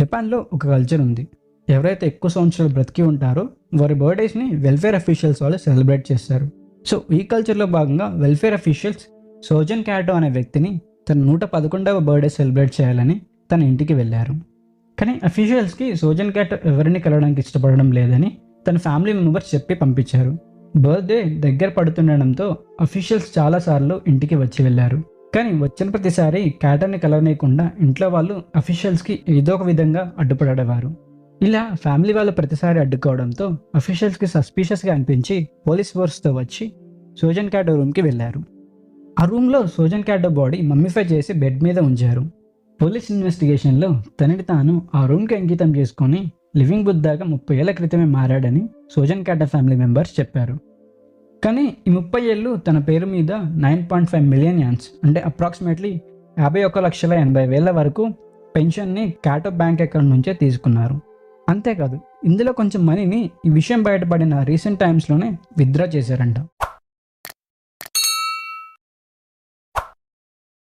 జపాన్లో ఒక కల్చర్ ఉంది. ఎవరైతే ఎక్కువ సంవత్సరాలు బ్రతికి ఉంటారో వారి బర్త్డేస్ని వెల్ఫేర్ అఫీషియల్స్ వాళ్ళు సెలబ్రేట్ చేస్తారు. సో ఈ కల్చర్లో భాగంగా వెల్ఫేర్ అఫీషియల్స్ సోజన్ క్యాటో అనే వ్యక్తిని తన నూట పదకొండవ బర్త్డే సెలబ్రేట్ చేయాలని తన ఇంటికి వెళ్ళారు. కానీ అఫీషియల్స్కి సోజన్ క్యాటో ఎవరిని కలవడానికి ఇష్టపడడం లేదని తన ఫ్యామిలీ మెంబర్స్ చెప్పి పంపించారు. బర్త్డే దగ్గర పడుతుండడంతో అఫీషియల్స్ చాలాసార్లు ఇంటికి వచ్చి వెళ్ళారు. కానీ వచ్చిన ప్రతిసారి క్యాటర్ని కలవనీయకుండా ఇంట్లో వాళ్ళు అఫీషియల్స్కి ఏదో ఒక విధంగా అడ్డుపడేవారు. ఇలా ఫ్యామిలీ వాళ్ళు ప్రతిసారి అడ్డుకోవడంతో అఫీషియల్స్కి సస్పీషియస్గా అనిపించి పోలీస్ ఫోర్స్తో వచ్చి సోజన్ క్యాటో రూమ్కి వెళ్ళారు. ఆ రూమ్లో సోజన్ క్యాటో బాడీ మమ్మీఫై చేసి బెడ్ మీద ఉంచారు. పోలీస్ ఇన్వెస్టిగేషన్లో తనని తాను ఆ రూమ్కి అంకితం చేసుకొని లివింగ్ బుద్ధాగా ముప్పై ఏళ్ళ క్రితమే మారాడని సోజన్ క్యాటో ఫ్యామిలీ మెంబర్స్ చెప్పారు. కానీ ఈ ముప్పై ఏళ్ళు తన పేరు మీద nine point five million yawns అంటే అప్రాక్సిమేట్లీ యాభై ఒక్క లక్షల ఎనభై వేల వరకు పెన్షన్ని క్యాటో బ్యాంక్ అకౌంట్ నుంచే తీసుకున్నారు. అంతేకాదు ఇందులో కొంచెం మనీని ఈ విషయం బయటపడిన రీసెంట్ టైమ్స్లోనే విత్డ్రా చేశారంట.